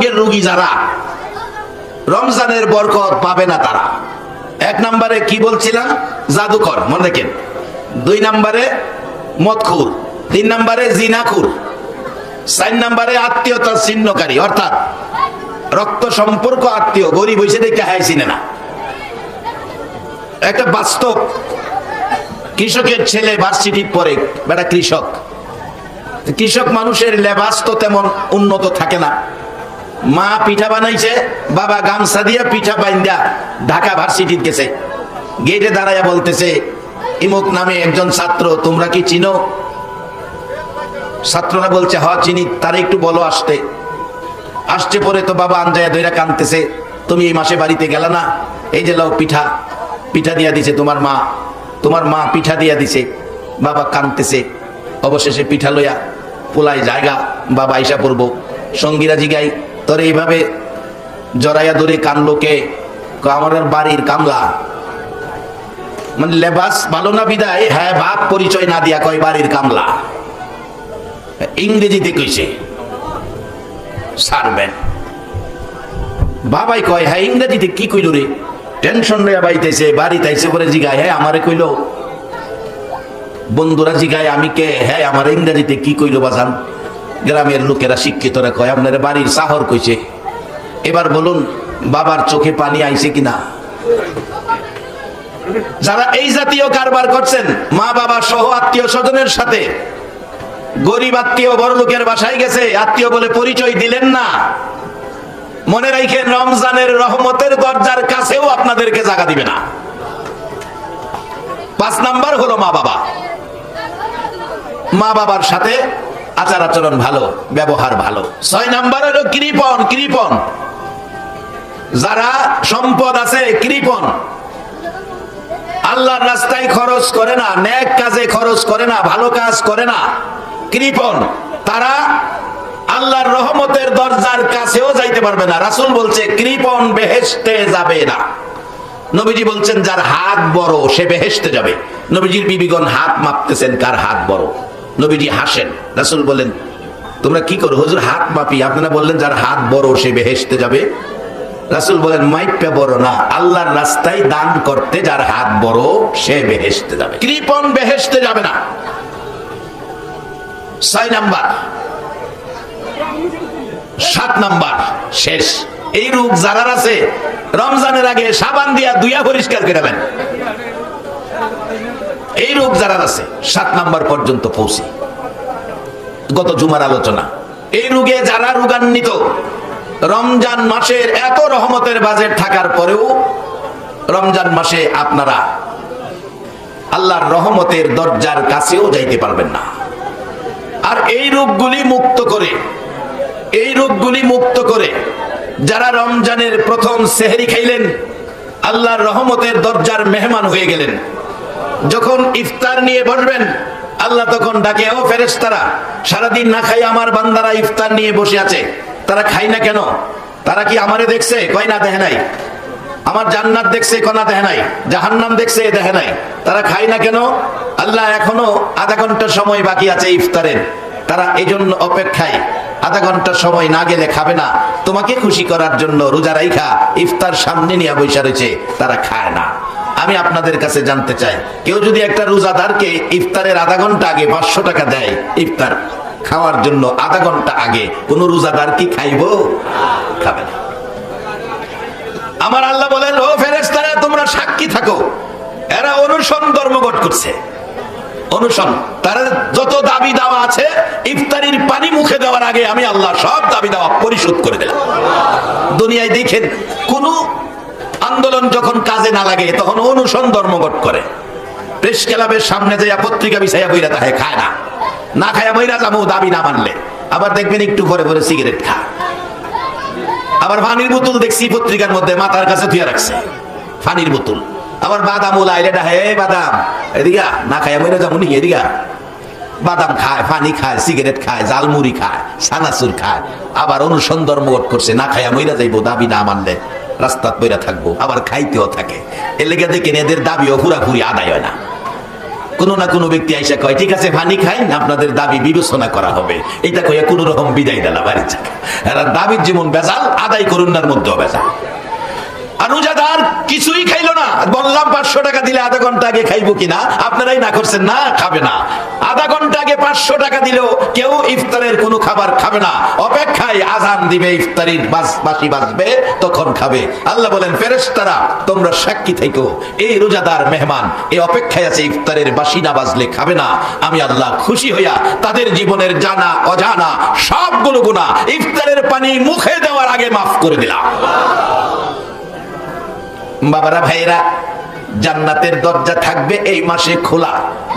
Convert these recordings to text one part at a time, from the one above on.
যুগের রুগী যারা, রমজানের বরকত পাবে না তারা। এক নম্বরে কি বলছিলাম? জাদুকর, মনে রাখেন। দুই নম্বরে মদখুর, তিন নম্বরে জিনাখুর, চার নম্বরে আত্মীয়তা ছিন্নকারী, অর্থাৎ রক্ত সম্পর্ক আত্মীয়, গরিব হয়েছে দেখে হাই চিনে না। একটা বাস্তব কৃষকের ছেলে ভার্সিটি পরে বেটা কৃষক। কৃষক মানুষের লেবাস তো তেমন উন্নত থাকে না। মা পিঠা বানাইছে, বাবা গামছা দিয়া পিঠা বাইন্দা ঢাকা ভার্সিটির গেছে গেটে দাঁড়াইয়া বলতেছে, ইমুক নামে একজন ছাত্র, তোমরা কি চিনো? ছাত্ররা বলছে হ চিনি, তারা একটু বলো আসতে। আসছে পরে তো বাবা আঞ্জায়া দইরা কানতেছে তুমি এই মাসে বাড়িতে গেলা না? এই যে লাও পিঠা পিঠা দিয়া দিছে তোমার মা তোমার মা পিঠা দিয়া দিছে। বাবা কানতেছে অবশেষে পিঠা লইয়া পোলায় জায়গা, বাবা আইসা পড়ব। সঙ্গীরা জিগাই তোর এইভাবে জড়াইয়া ধরে কানলো কে? কয়, আমার বাড়ির কামলা। মানে লেবাস ভালো না বিদায়? হ্যাঁ বাপ পরিচয় না দিয়া কয় বাড়ির কামলা। ইংরেজিতে কইছে সারবেন। বাবাই কয় হ্যাঁ ইংরেজিতে কি কইল রে? টেনশন লইয়া বাইতেছে বাড়িতে আইসে পরে জিগায় হ্যাঁ আমারে কইল। বন্ধুরা জিগায় আমি কে? হ্যাঁ আমার ইংরেজিতে কি কইল বাজান গ্রামের লোকেরা শিক্ষিতরা কয়, আপনার বাড়ির সাহর কইছে? এবার বলুন, বাবার চোখে পানি আইছে কিনা? যারা এই জাতীয় কারবার করছেন, মা বাবা সহ আত্মীয় স্বজনের সাথে, গরিব আত্মীয় বড় লোকের বাসায় গেছে, আত্মীয় বলে পরিচয় দিলেন না। মনে রাখেন, রমজানের রহমতের দরজার কাছেও আপনাদেরকে জায়গা দিবে না। পাঁচ নাম্বার হলো মা বাবা। মা বাবার সাথে আচার আচরণ ভালো, ব্যবহার ভালো। ছয় নাম্বার হলো কৃপন কৃপন যারা সম্পদ আছে কৃপন আল্লাহর রাস্তায় খরচ করে না, ন্যাক কাজে খরচ করে না, ভালো কাজ করে না কৃপন তারা আল্লাহর রহমতের দরজার কাছেও যাইতে পারবে না। রাসূল বলছে কৃপন বেহেশতে যাবে না। নবীজি বলছেন, যার হাত বড়, সে বেহেশতে যাবে। নবীজির বিবিগণ হাত মাপতেছেন, কার হাত বড়? নবীজি হাসেন। রাসূল বলেন, তোমরা কি করো? হুজুর, হাত মাপি। আপনারা বললেন, যার হাত বড়, সে বেহেশতে যাবে। রাসূল বলেন, মাইপে বড় না। আল্লাহর রাস্তায় দান করতে যার হাত বড়, সে বেহেশতে যাবে। কৃপন বেহেশতে যাবে না। ছয় নাম্বার। সাত নাম্বার। শেষ। এই রূপ যারার আছে, রমজানের আগে সাবান দিয়া দুইয়া পরিষ্কার করে এই রোগ যারার আছে, সাত নাম্বার পর্যন্ত পৌঁছি। গত জুমার আলোচনা। এই রোগে যারা রোগান্বিত, রমজান মাসের এত রহমতের বাজেট থাকার পরেও রমজান মাসে আপনারা আল্লাহর রহমতের দরজার কাছেও যাইতে পারবেন না। আর এই রোগগুলি মুক্ত করে, এই রোগগুলি মুক্ত করে যারা রমজানের প্রথম সেহরি খাইলেন, আল্লাহর রহমতের দরজার মেহমান হয়ে গেলেন যখন ইফতার নিয়ে বসবেন, আল্লাহ তখন ডাকে, ও ফেরেশতারা, সারাদিন না খাই আমার বান্দারা ইফতার নিয়ে বসে আছে। তারা খাই না কেন? তারা কি আমারে দেখছে? কয় না, দেখে নাই। আমার জান্নাত দেখছে কনা দেখে নাই। জাহান্নাম দেখছে, দেখে নাই। তারা খায় না কেন? আল্লাহ এখনও আধা ঘণ্টা সময় বাকি আছে ইফতারের। তারা এই জন্য অপেক্ষায়। আধা ঘণ্টা সময় না গেলে খাবে না। তোমাকে খুশি করার জন্য রোজা রাইখা ইফতার সামনে নিয়ে বৈশা রয়েছে। তারা খায় না। আমি আপনাদের কাছে জানতে চাই। কেউ যদি একটা রোজাদারকে ইফতারের আধা ঘণ্টা আগে পাঁচশো টাকা দেয়, ইফতার খাওয়ার জন্য আধা ঘণ্টা আগে, কোন রোজাদার কি খাইবো? খাবে আমার আল্লাহ বলেন, ও ফেরেস্তারা তোমরা সাক্ষী থাকো। এরা অনুসরণ ধর্মঘট করছে। অনুসরণ, তারা যত দাবি দাওয়া আছে, ইফতারির পানি মুখে দেওয়ার আগে আমি আল্লাহ সব দাবি দাওয়া পরিশোধ করে দিলাম। দুনিয়ায় দেখেন, কোন আন্দোলন যখন কাজে না লাগে, তখন অনুসরণ ধর্মঘট করে। প্রেস ক্লাবের সামনে যে পত্রিকা বিছাইয়া বইরা তাহে খায় না। না খায়া বইরা যাব, দাবি না মানলে। আবার দেখবেন একটু পরে পরে সিগারেট খা আবার পানির বোতল দেখছি পত্রিকার মধ্যে, মাথার কাছে ধুয়ে রাখছে। পানির বোতল। আবার বাদাম উলাইলে ডাহে, "এই বাদাম, এদিকা না খায় মরে যাব নি, এদিকা বাদাম খায়, পানি খায়, সিগারেট খায় জালমুড়ি খায়, সানাসুর খায়। আবার ধর্মঘট করছে, না খায়া মইরা যাইবো, দাবি না মানলে রাস্তাত বইরা থাকব, আবার খাইতেও থাকে। এর লেগে দেখেন এদের দাবিও পুরাপুরি আদায় হয় না। কোনো না কোনো ব্যক্তি আইসা কয়, ঠিক আছে, পানি না আপনাদের দাবি বিবেচনা করা হবে। এটা কইয়া কোনো রকম বিদায় দিলা বাড়ি থেকে দাবির যেমন বেজাল, আদায় করুন মধ্যেও বেজাল। আর রোজাদার কিছুই খাইলো না। বললাম, পাঁচশো টাকা দিলে আধা ঘণ্টা আগে খাইবো কিনা? আপনারাই না করছেন না, খাবে না। আধা ঘণ্টা আগে পাঁচশো টাকা দিলেও কেউ ইফতারের কোনো খাবার খাবে না। অপেক্ষায় আজান দিবে, ইফতারির বাস, বাসি বাজবে, তখন খাবে। আল্লাহ বলেন, ফেরেশতারা, তোমরা সাক্ষী থেকো। এই রোজাদার মেহমান, এই অপেক্ষায় আছে ইফতারের বাসি না বাজলে খাবে না। আমি আল্লাহ খুশি হইয়া তাদের জীবনের জানা, অজানা সবগুলো গুণা ইফতারের পানি মুখে দেওয়ার আগে মাফ করে দিলাম। বাবারা ভাইরা জান্নাতের দরজা থাকবে এই মাসে খোলা।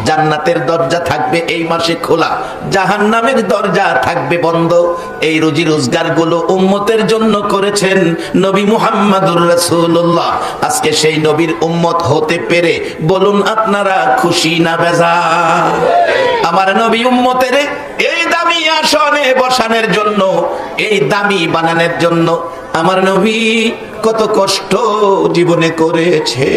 জান্নাতের দরজা থাকবে এই মাসে খোলা। জাহান্নামের দরজা থাকবে বন্ধ। এই রুজি রোজগারগুলো উম্মতের জন্য করেছেন নবী মুহাম্মাদুর রাসূলুল্লাহ। আজকে সেই নবীর উম্মত হতে পেরে বলুন, আপনারা খুশি না বেজা আমার নবী উম্মতের এই দামি আসনে বসানোর জন্য, এই দামি বানানোর জন্য আমার নবী কত কষ্ট জীবনে করেছে।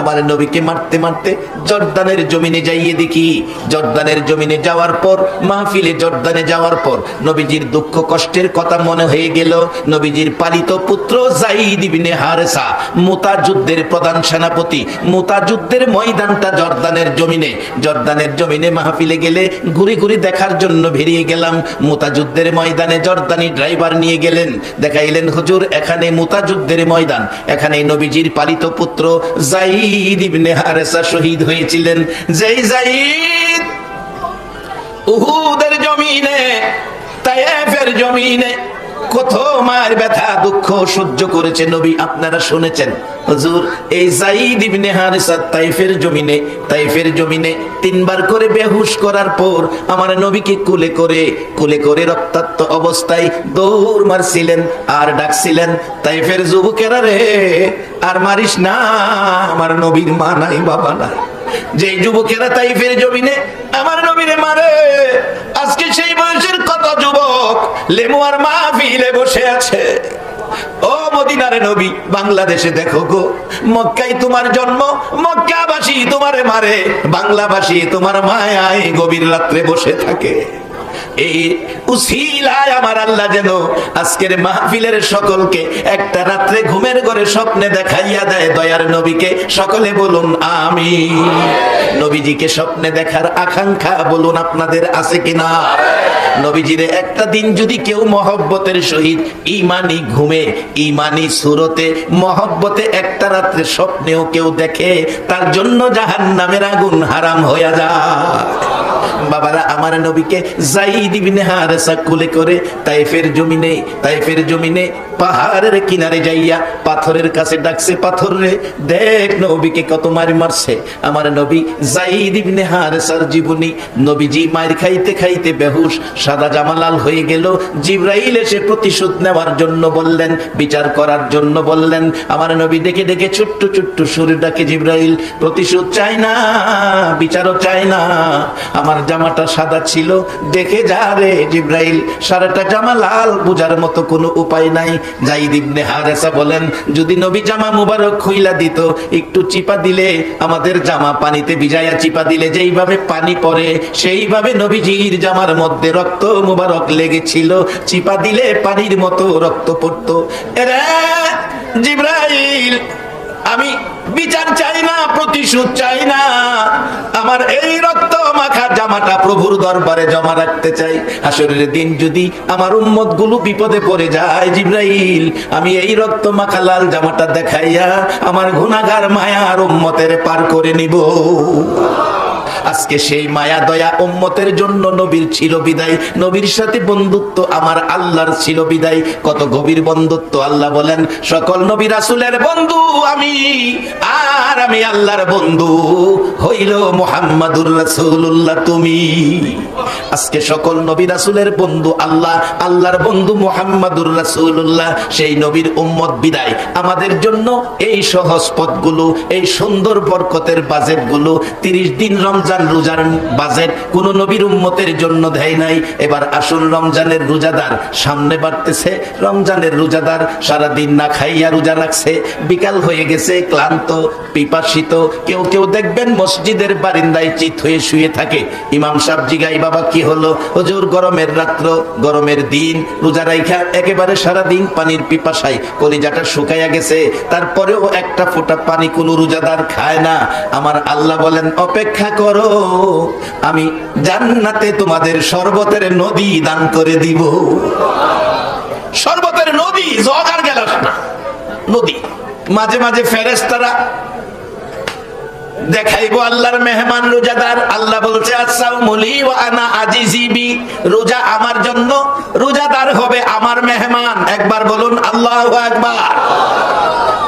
আমার নবীকে মারতে মারতে জর্দানের জমিনে যাইয়ে দেখি। জর্দানের জমিনে যাওয়ার পর, মাহফিলে জর্দানে যাওয়ার পর নবীজির দুঃখ কষ্টের কথা মনে হয়ে গেল। নবীজির পালিত পুত্র জাইদ ইবনে হারেসা মুতা যুদ্ধের প্রধান সেনাপতি মুতা যুদ্ধের ময়দানটা জর্দানের জমিনে। জর্দানের জমিনে মাহফিলে গেলে ঘুরি ঘুরি দেখার জন্য বেরিয়ে গেলাম। মুতা যুদ্ধের ময়দানে জর্দানি ড্রাইভার নিয়ে গেলেন। দেখাইলেন, হুজুর, এখানে মুতা যুদ্ধের ময়দান। এখানে নবীজির পালিত পুত্র জাইদ ইবনে হারেসা শহীদ হয়েছিলেন। যেই জাইদ উহুদের জমিনে তায়েফের জমিনে কত মার ব্যথা, দুঃখ সহ্য করেছে নবী, আপনারা শুনেছেন। হুজুর, এই জাইদ ইবনে হারিসা তাইফের জমিনে তাইফের জমিনে তিনবার করে বেহুশ করার পর আমার নবীকে কুলে করে কুলে করে রক্তাক্ত অবস্থায় দৌড় মারছিলেন আর ডাকছিলেন, তাইফের যুবকেরা রে, আর মারিস না, আমার নবীর মা নাই, বাবা নাই। যে যুবকেরা তাইফের জমিনে, আমার নবীরে মারে। আজকে সেই বয়সের কত যুবক লেমুয়ার মাহফিলে বসে আছে। ও মদিনারে নবী, বাংলাদেশে দেখো গো মক্কাই তোমার জন্ম, মক্কাবাসী তোমারে মারে, বাংলাবাসী তোমার মায়ায় গভীর রাত্রে বসে থাকে। এই উসিলায় আমার আল্লাহ যেন আজকের মাহফিলের সকলকে একটা রাত্রে ঘুমের ঘরে স্বপ্নে দেখাইয়া দেয় দয়ার নবীকে। সকলে বলুন আমি নবীজিকে স্বপ্নে দেখার আকাঙ্ক্ষা বলুন, আপনাদের আছে কিনা? নবীজিরে, একটা দিন যদি কেউ মহব্বতের সহিত ইমানি ঘুমে, ইমানি সুরতে মহব্বতে একটা রাত্রে স্বপ্নেও কেউ দেখে, তার জন্য জাহান নামের আগুন হারাম হইয়া যায় বাবারা, আমার নবীকে জাইদ ইবনে হারেসা কুলে করে তাইফের জমিনে তাইফের জমিনে পাহাড়ের কিনারে যাইয়া পাথরের কাছে ডাকছে, পাথর রে, দেখ নবীকে কত মারি মারছে। আমার নবী জাইদ ইবনে হারেসার জীবনী, নবীজি মার খাইতে খাইতে বেহুশ, সাদা জামালাল হয়ে গেল। জিব্রাইল এসে প্রতিশোধ নেওয়ার জন্য বললেন, বিচার করার জন্য বললেন। আমার নবী ডেকে ডেকে ছোট্ট ছোট্ট সুর ডাকে জিব্রাইল, প্রতিশোধ চাই না, বিচারও চাই না। আমার জামাটা সাদা ছিল। দেখে যা রে জিব্রাইল, সারাটা জামা লাল, বুঝার মতো কোনো উপায় নাই। জাইদ ইবনে হারেসা বলেন, যদি নবী জামা মুবারক খুইলা দিত, একটু চিপা দিলে আমাদের জামা পানিতে ভিজাইয়া চিপা দিলে যেইভাবে পানি পড়ে, সেইভাবে নবীজির জামার মধ্যে রক্ত মুবারক লেগেছিল। চিপা দিলে পানির মতো রক্ত পড়তো। এরে জিব্রাইল আমি বিচার চাই না, প্রতিশোধ চাই না। আমার এই রক্ত মাখা জামাটা প্রভুর দরবারে জমা রাখতে চাই। আসরের দিন যদি আমার উম্মতগুলো বিপদে পড়ে যায়, জিব্রাইল, আমি এই রক্ত মাখা লাল জামাটা দেখাইয়া আমার গুনাগার আর উম্মতের পার করে নিব। আজকে সেই মায়া দয়া উম্মতের জন্য নবীর ছিল বিদায়। নবীর সাথে বন্ধুত্ব আমার আল্লাহর ছিল বিদায়। কত গভীর বন্ধুত্ব আল্লাহ বলেন, সকল নবী রাসুলের বন্ধু আমি, আর আমি আল্লাহর বন্ধু। হইল মোহাম্মদুর রাসূলুল্লাহ, তুমি। আজকে সকল নবী রাসুলের বন্ধু আল্লাহ, আল্লাহর বন্ধু মোহাম্মদুর রাসূলুল্লাহ, সেই নবীর উম্মত বিদায়। আমাদের জন্য এই সহজ পথগুলো, এই সুন্দর বরকতের বাজেটগুলো, তিরিশ দিন রমজান রমজান রোজার বাজেট কোন নবীর উম্মতের জন্য দেয় নাই। এবার আসল রমজানের রোজাদার সামনে বাড়তেছে। রমজানের রোজাদার সারাদিন না খাইয়া রোজা রাখছে। বিকাল হয়ে গেছে, ক্লান্ত, পিপাসিত। কেউ কেউ দেখবেন মসজিদের বারিন্দায় চিত হয়ে শুয়ে থাকে। ইমাম সাহেব জিগাই বাবা, কি হলো? হুজুর, গরমের রাত্র, গরমের দিন। রোজা রাইখা একেবারে সারাদিন পানির পিপাসায় কলিজাটা শুকাইয়া গেছে। তারপরেও একটা ফোঁটা পানি কোনো রোজাদার খায় না। আমার আল্লাহ বলেন, অপেক্ষা করো আমি জান্নাতে তোমাদের শরবতের নদী দান করে দিব। শরবতের নদী জগ আর গেলাস না, নদী। মাঝে মাঝে ফেরেস্তারা দেখাইবো আল্লাহর মেহমান রোজাদার। আল্লাহ বলছে রোজা আমার জন্য, রোজাদার হবে আমার মেহমান। একবার বলুন, আল্লাহ একবার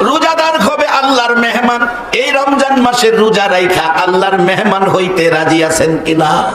রোজাদার হবে আল্লাহর মেহমান। এই মাসের রোজা রাইখা আল্লাহর মেহমান হইতে রাজি আছেন কিনা?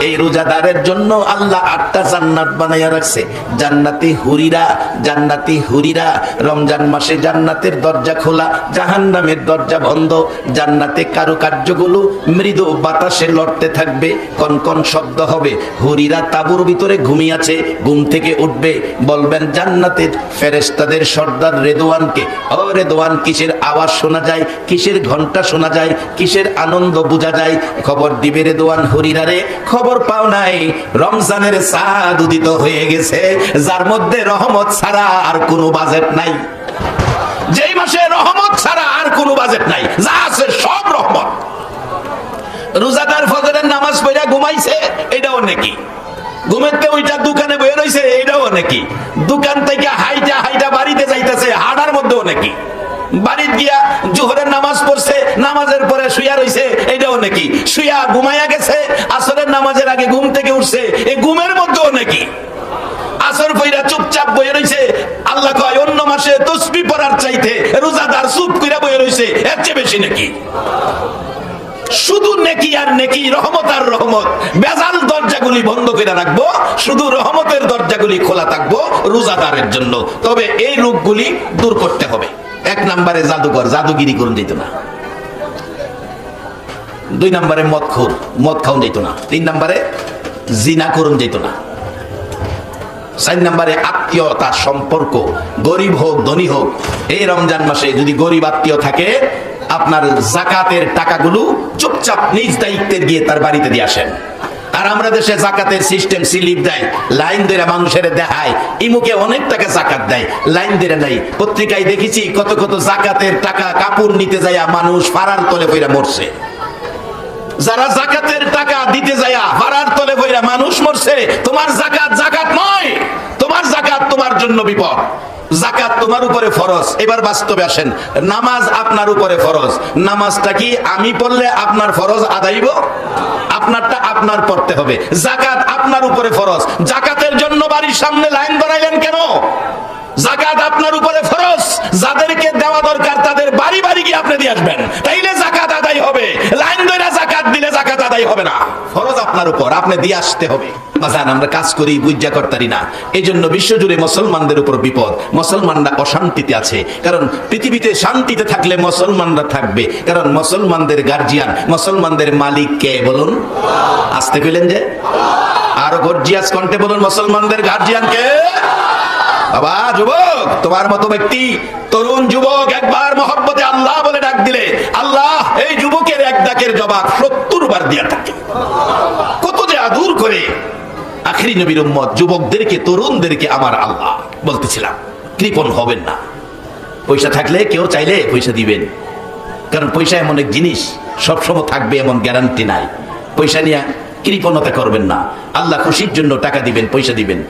এই রোজাদারের জন্য আল্লাহ আটটা জান্নাত বানাইয়া রাখছে। জান্নাতি হুরিরা জান্নাতি হুরিরা, রমজান মাসে জান্নাতের দরজা খোলা, জাহান্নামের দরজা বন্ধ, জান্নাতে কারুকার্যগুলো, মৃদু বাতাসে লড়তে থাকবে কনকন শব্দ হবে। হুরিরা তাবুর ভিতরে ঘুমিয়াছে, ঘুম থেকে উঠবে। বলবেন, জান্নাতের ফেরেস্তাদের সর্দার রেদোয়ানকে। ও রেদোয়ান, কিসের আওয়াজ শোনা যায়? কিসের ঘণ্টা শোনা যায়, কিসের আনন্দ বোঝা যায়? খবর দিবে রেদোয়ান হরিরারে খবর পাও নাই। রমজানের চাঁদ উদিত হয়ে গেছে, যার মধ্যে রহমত ছাড়া আর কোনো বাজেট নাই। যেই মাসে রহমত ছাড়া আর কোনো বাজেট নাই, যা আছে সব রহমত। রোজাদার ফজরের নামাজ পড়া ঘুমাইছে, এটাও নাকি। ঘুমেতে ওইটা দোকানে বয়ে রইছে, এটাও নাকি। দোকান থেকে হাইটা হাইটা বাড়িতে যাইতেছে হাড়ার মধ্যেও নাকি। বাড়িতে গিয়া জোহরের নামাজ পড়ছে, নামাজের পরে শুয়া রইছে এটাও নাকি? শুয়া ঘুমাইয়া গেছে, আসরের নামাজের আগে ঘুম থেকে উঠছে, এই ঘুমের মধ্যেও নাকি? এর চেয়ে বেশি নাকি? শুধু নেকি আর রহমত আর রহমত। দরজাগুলি বন্ধ করে রাখব, শুধু রহমতের দরজাগুলি খোলা থাকব রোজাদারের জন্য। তবে এই রোগগুলি দূর করতে হবে। এক নম্বরে জাদুকর জাদুগিরি করুন যেত না। দুই নম্বরে মদ খুর মদ খাওয়ান যেত না। তিন নম্বরে জিনা করুন যেত না। চার নম্বরে আত্মীয়তার সম্পর্ক, গরিব হোক, ধনী হোক, এই রমজান মাসে যদি গরিব আত্মীয় থাকে, আপনার জাকাতের টাকাগুলো চুপচাপ নিজ দায়িত্বে গিয়ে তার বাড়িতে দিয়ে আসেন। আর আমরা দেশে জাকাতের সিস্টেম স্লিপ দেয় লাইন ধরে মানুষের দেখায়, ইমুকে অনেক টাকা জাকাত দেয় লাইন ধরে নাই পত্রিকায় দেখেছি কত কত জাকাতের টাকা কাপড় নিতে যায় মানুষ ফারার তলে পইরা মরছে। যারা জাকাতের টাকা দিতে যায়া ফারার তলে পইরা মানুষ মরছে, তোমার জাকাত জাকাত নয়। জাকাত তোমার জন্য বিপদ। জাকাত তোমার উপরে ফরজ। এবার বাস্তবে আসেন। নামাজ আপনার উপরে ফরজ। নামাজটা কি আমি পড়লে আপনার ফরজ আদাইব? আপনারটা আপনার পড়তে হবে। জাকাত আপনার উপরে ফরজ। জাকাতের জন্য বাড়ির সামনে লাইন বানাইলেন কেন? জাকাত আপনার উপরে ফরজ। যাদেরকে দেওয়া দরকার, তাদের বাড়ি বাড়ি গিয়ে আপনি দিয়ে আসবেন। তাইলে জাকাত আদায় হবে। লাইন ধরে জাকাত দিলে জাকাত আদায় হবে না। ফরজ আপনার উপর, আপনি দিয়ে আসতে হবে। আমরা কাজ করি বুঝা করতারি না। এই জন্য বিশ্বজুড়ে মুসলমানদের উপর বিপদ। মুসলমানরা অশান্তিতে আছে। কারণ পৃথিবীতে শান্তিতে থাকলে মুসলমানরা থাকবে। কারণ মুসলমানদের গার্জিয়ান মুসলমানদের মালিক কে বলুন? আসতে পেলেন যে? আরও গর্জিয়াস কণ্ঠে বলুন, মুসলমানদের গার্জিয়ান কে? বাবা, যুবক, তোমার মতো ব্যক্তি, তরুণ যুবক একবার মহব্বতে আল্লাহ বলে ডাক দিলে, আল্লাহ, এই যুবকের এক ডাকের জবাব সত্তর বার দিয়া থাকে। কত যে আদুর করে আখরি নবীর উম্মত যুবকদেরকে, তরুণদেরকে আমার আল্লাহ বলতেছিলাম, কৃপণ হবেন না। পয়সা থাকলে কেউ চাইলে পয়সা দিবেন। কারণ পয়সা এমন এক জিনিস, সবসময় থাকবে এমন গ্যারান্টি নাই। পয়সা নিয়ে কৃপণতা করবেন না। আল্লাহ খুশির জন্য টাকা দিবেন, পয়সা দিবেন।